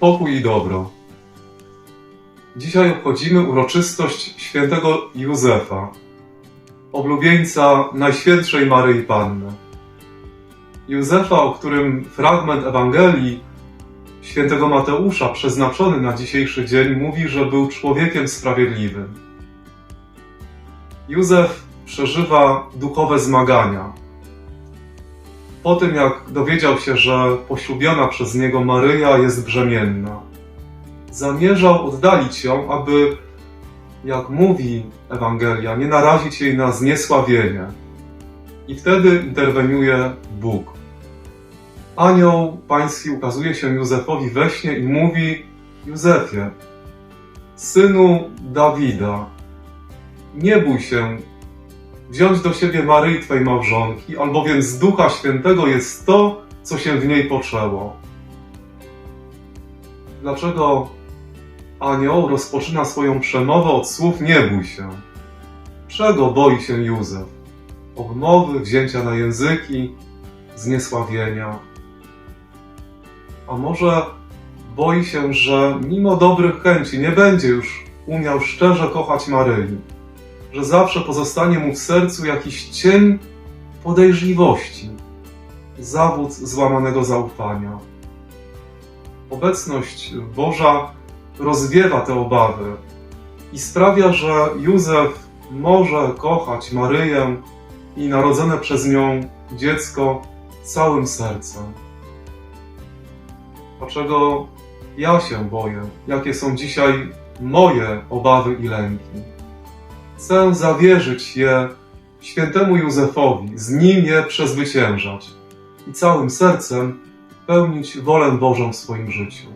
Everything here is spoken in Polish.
pokój i dobro. Dzisiaj obchodzimy uroczystość świętego Józefa, oblubieńca Najświętszej Maryi Panny. Józefa, o którym fragment Ewangelii świętego Mateusza przeznaczony na dzisiejszy dzień mówi, że był człowiekiem sprawiedliwym. Józef przeżywa duchowe zmagania. Po tym, jak dowiedział się, że poślubiona przez niego Maryja jest brzemienna, zamierzał oddalić ją, aby, jak mówi Ewangelia, nie narazić jej na zniesławienie. I wtedy interweniuje Bóg. Anioł pański ukazuje się Józefowi we śnie i mówi: Józefie, synu Dawida, nie bój się wziąć do siebie Maryi Twej małżonki, albowiem z Ducha Świętego jest to, co się w niej poczęło. Dlaczego anioł rozpoczyna swoją przemowę od słów nie bój się? Czego boi się Józef? Obmowy, wzięcia na języki, zniesławienia. A może boi się, że mimo dobrych chęci nie będzie już umiał szczerze kochać Maryi, że zawsze pozostanie mu w sercu jakiś cień podejrzliwości, zawód złamanego zaufania. Obecność Boża rozwiewa te obawy i sprawia, że Józef może kochać Maryję i narodzone przez nią dziecko całym sercem. Dlaczego ja się boję? Jakie są dzisiaj moje obawy i lęki? Chcę zawierzyć je świętemu Józefowi, z nim je przezwyciężać i całym sercem pełnić wolę Bożą w swoim życiu.